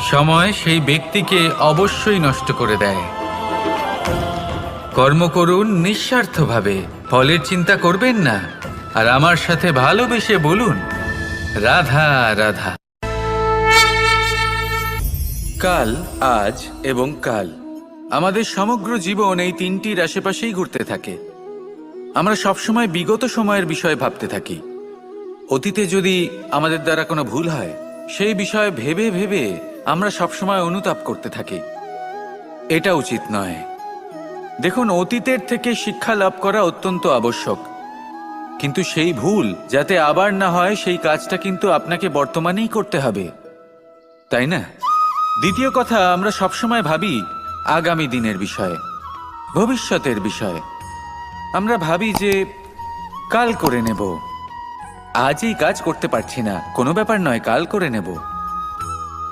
সময় সেই ব্যক্তিকে অবশ্যই নষ্ট করে দেয়। কর্ম করুন নিঃস্বার্থভাবে, ফলের চিন্তা করবেন না, আর আমার সাথে ভালোবেসে বলুন, রাধা রাধা। কাল, আজ এবং কাল, আমাদের সমগ্র জীবন এই তিনটির আশেপাশেই ঘুরতে থাকে। আমরা সবসময় বিগত সময়ের বিষয়ে ভাবতে থাকি। অতীতে যদি আমাদের দ্বারা কোনো ভুল হয়, সেই বিষয়ে ভেবে ভেবে আমরা সবসময় অনুতাপ করতে থাকি। এটা উচিত নয়। দেখুন, অতীতের থেকে শিক্ষা লাভ করা অত্যন্ত আবশ্যক। কিন্তু সেই ভুল, যাতে আবার না হয়, সেই কাজটা কিন্তু আপনাকে বর্তমানেই করতে হবে। তাই না? দ্বিতীয় কথা, আমরা সবসময় ভাবি, আগামী দিনের বিষয়ে, ভবিষ্যতের বিষয়ে। আমরা ভাবি যে, কাল করে নেব। আজ এই কাজ করতে পারছি না। কোনো ব্যাপার নয়, কাল করে নেব।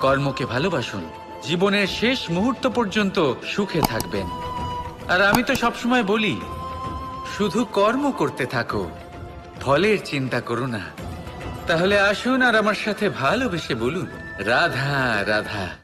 কর্মকে ভালোবাসুন। জীবনের শেষ মুহূর্ত পর্যন্ত সুখে থাকবেন। আর আমি তো সবসময় বলি, শুধু কর্ম করতে থাকো, ফলের চিন্তা করো না। তাহলে আসুন আর আমার সাথে ভালোবেসে বলুন, রাধা রাধা।